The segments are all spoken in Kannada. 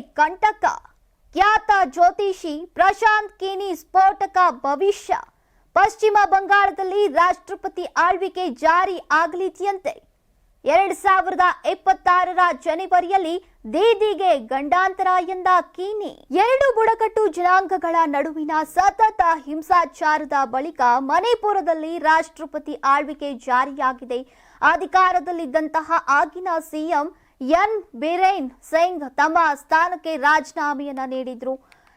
ಕಂಟಕ. ಖ್ಯಾತ ಜ್ಯೋತಿಷಿ ಪ್ರಶಾಂತ್ ಕಿನಿ ಸ್ಫೋಟಕ ಭವಿಷ್ಯ. ಪಶ್ಚಿಮ ಬಂಗಾಳದಲ್ಲಿ ರಾಷ್ಟ್ರಪತಿ ಆಳ್ವಿಕೆ ಜಾರಿ ಆಗಲಿದೆಯಂತೆ. ಎರಡ್ ಸಾವಿರದ ಇಪ್ಪತ್ತಾರರ ಜನವರಿಯಲ್ಲಿ ದೀದಿಗೆ ಗಂಡಾಂತರ ಎಂದ ಕೀನಿ. ಎರಡು ಬುಡಕಟ್ಟು ಜನಾಂಗಗಳ ನಡುವಿನ ಸತತ ಹಿಂಸಾಚಾರದ ಬಳಿಕ ಮಣಿಪುರದಲ್ಲಿ ರಾಷ್ಟ್ರಪತಿ ಆಳ್ವಿಕೆ ಜಾರಿಯಾಗಿದೆ. ಅಧಿಕಾರದಲ್ಲಿದ್ದಂತಹ ಆಗಿನ ಸಿಎಂ ಎನ್ ಬಿರೇನ್ ಸಿಂಗ್ ತಮ್ಮ ಸ್ಥಾನಕ್ಕೆ ರಾಜೀನಾಮೆಯನ್ನ ನೀಡಿದ್ರು.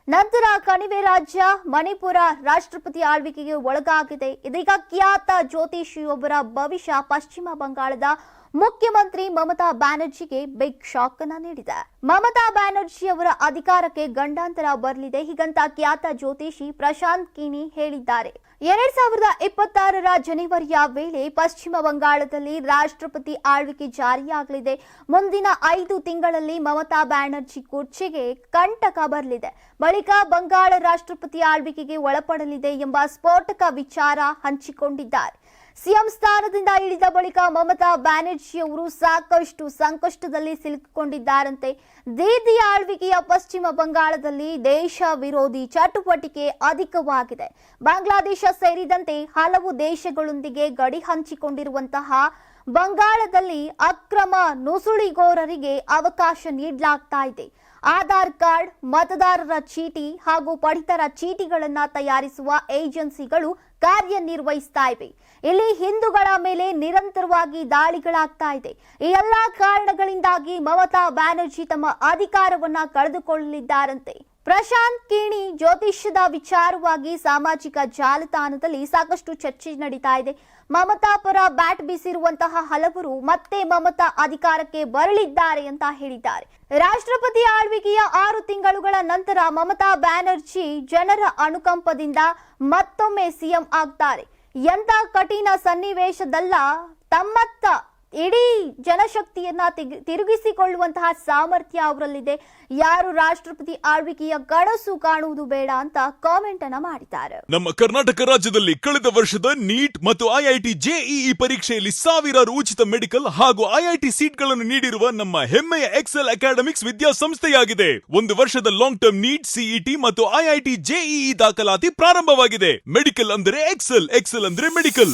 ನಂತರ ಕಣಿವೆ ರಾಜ್ಯ ಮಣಿಪುರ ರಾಷ್ಟ್ರಪತಿ ಆಳ್ವಿಕೆಗೆ ಒಳಗಾಗಿದೆ. ಇದೀಗ ಖ್ಯಾತ ಜ್ಯೋತಿಷಿಯೊಬ್ಬರ ಭವಿಷ್ಯ ಪಶ್ಚಿಮ ಬಂಗಾಳದ ಮುಖ್ಯಮಂತ್ರಿ ಮಮತಾ ಬ್ಯಾನರ್ಜಿಗೆ ಬಿಗ್ ಶಾಕ್ ಅನ್ನ ನೀಡಿದೆ. ಮಮತಾ ಬ್ಯಾನರ್ಜಿ ಅವರ ಅಧಿಕಾರಕ್ಕೆ ಗಂಡಾಂತರ ಬರಲಿದೆ. ಹೀಗಂತ ಖ್ಯಾತ ಜ್ಯೋತಿಷಿ ಪ್ರಶಾಂತ್ ಕಿಣಿ ಹೇಳಿದ್ದಾರೆ. ಎರಡ್ ಸಾವಿರದ ಇಪ್ಪತ್ತಾರರ ಜನವರಿಯ ವೇಳೆ ಪಶ್ಚಿಮ ಬಂಗಾಳದಲ್ಲಿ ರಾಷ್ಟ್ರಪತಿ ಆಳ್ವಿಕೆ ಜಾರಿಯಾಗಲಿದೆ. ಮುಂದಿನ ಐದು ತಿಂಗಳಲ್ಲಿ ಮಮತಾ ಬ್ಯಾನರ್ಜಿ ಕುರ್ಚಿಗೆ ಕಂಟಕ ಬರಲಿದೆ. ಬಳಿಕ ಬಂಗಾಳ ರಾಷ್ಟ್ರಪತಿ ಆಳ್ವಿಕೆಗೆ ಒಳಪಡಲಿದೆ ಎಂಬ ಸ್ಫೋಟಕ ವಿಚಾರ ಹಂಚಿಕೊಂಡಿದ್ದಾರೆ. ಸಿಎಂ ಸ್ಥಾನದಿಂದ ಇಳಿದ ಬಳಿಕ ಮಮತಾ ಬ್ಯಾನರ್ಜಿ ಅವರು ಸಾಕಷ್ಟು ಸಂಕಷ್ಟದಲ್ಲಿ ಸಿಲುಕಿಕೊಂಡಿದ್ದಾರಂತೆ. ದೀದಿ ಆಳ್ವಿಕೆಯ ಪಶ್ಚಿಮ ಬಂಗಾಳದಲ್ಲಿ ದೇಶ ವಿರೋಧಿ ಚಟುವಟಿಕೆ ಅಧಿಕವಾಗಿದೆ. ಬಾಂಗ್ಲಾದೇಶ ಸೇರಿದಂತೆ ಹಲವು ದೇಶಗಳೊಂದಿಗೆ ಗಡಿ ಹಂಚಿಕೊಂಡಿರುವಂತಹ ಬಂಗಾಳದಲ್ಲಿ ಅಕ್ರಮ ನುಸುಳಿಗೋರರಿಗೆ ಅವಕಾಶ ನೀಡಲಾಗ್ತಾ ಇದೆ. ಆಧಾರ್ ಕಾರ್ಡ್, ಮತದಾರರ ಚೀಟಿ ಹಾಗೂ ಪಡಿತರ ಚೀಟಿಗಳನ್ನು ತಯಾರಿಸುವ ಏಜೆನ್ಸಿಗಳು ಕಾರ್ಯನಿರ್ವಹಿಸ್ತಾ ಇವೆ. ಇಲ್ಲಿ ಹಿಂದೂಗಳ ಮೇಲೆ ನಿರಂತರವಾಗಿ ದಾಳಿಗಳಾಗ್ತಾ ಇದೆ. ಈ ಎಲ್ಲಾ ಕಾರಣಗಳಿಂದಾಗಿ ಮಮತಾ ಬ್ಯಾನರ್ಜಿ ತಮ್ಮ ಅಧಿಕಾರವನ್ನ ಕಳೆದುಕೊಳ್ಳಲಿದ್ದಾರಂತೆ. ಪ್ರಶಾಂತ್ ಕಿಣಿ ಜ್ಯೋತಿಷ್ಯದ ವಿಚಾರವಾಗಿ ಸಾಮಾಜಿಕ ಜಾಲತಾಣದಲ್ಲಿ ಸಾಕಷ್ಟು ಚರ್ಚೆ ನಡೀತಾ ಇದೆ. ಮಮತಾ ಪರ ಬ್ಯಾಟ್ ಬೀಸಿರುವಂತಹ ಹಲವರು ಮತ್ತೆ ಮಮತಾ ಅಧಿಕಾರಕ್ಕೆ ಬರಲಿದ್ದಾರೆ ಅಂತ ಹೇಳಿದ್ದಾರೆ. ರಾಷ್ಟ್ರಪತಿ ಆಳ್ವಿಕೆಯ ಆರು ತಿಂಗಳುಗಳ ನಂತರ ಮಮತಾ ಬ್ಯಾನರ್ಜಿ ಜನರ ಅನುಕಂಪದಿಂದ ಮತ್ತೊಮ್ಮೆ ಸಿಎಂ ಆಗ್ತಾರೆ. ಎಂತ ಕಠಿಣ ಸನ್ನಿವೇಶದಲ್ಲ, ತಮ್ಮತ್ತ ಇಡೀ ಜನಶಕ್ತಿಯನ್ನ ತಿರುಗಿಸಿಕೊಳ್ಳುವಂತಹ ಸಾಮರ್ಥ್ಯ ಅವರಲ್ಲಿದೆ. ಯಾರು ರಾಷ್ಟ್ರಪತಿ ಆಳ್ವಿಕೆಯ ಕನಸು ಕಾಣುವುದು ಬೇಡ ಅಂತ ಕಾಮೆಂಟ್ ಅನ್ನ ಮಾಡಿದ್ದಾರೆ. ನಮ್ಮ ಕರ್ನಾಟಕ ರಾಜ್ಯದಲ್ಲಿ ಕಳೆದ ವರ್ಷದ ನೀಟ್ ಮತ್ತು ಐಐಟಿ ಜೆಇಇ ಪರೀಕ್ಷೆಯಲ್ಲಿ ಸಾವಿರಾರು ಉಚಿತ ಮೆಡಿಕಲ್ ಹಾಗೂ ಐಐಟಿ ಸೀಟ್ಗಳನ್ನು ನೀಡಿರುವ ನಮ್ಮ ಹೆಮ್ಮೆಯ ಎಕ್ಸೆಲ್ ಅಕಾಡೆಮಿಕ್ಸ್ ವಿದ್ಯಾಸಂಸ್ಥೆಯಾಗಿದೆ. ಒಂದು ವರ್ಷದ ಲಾಂಗ್ ಟರ್ಮ್ ನೀಟ್ ಸಿಇಟಿ ಮತ್ತು ಐಐಟಿ ಜೆಇಇ ದಾಖಲಾತಿ ಪ್ರಾರಂಭವಾಗಿದೆ. ಮೆಡಿಕಲ್ ಅಂದರೆ ಎಕ್ಸೆಲ್ ಎಕ್ಸೆಲ್ ಅಂದ್ರೆ ಮೆಡಿಕಲ್.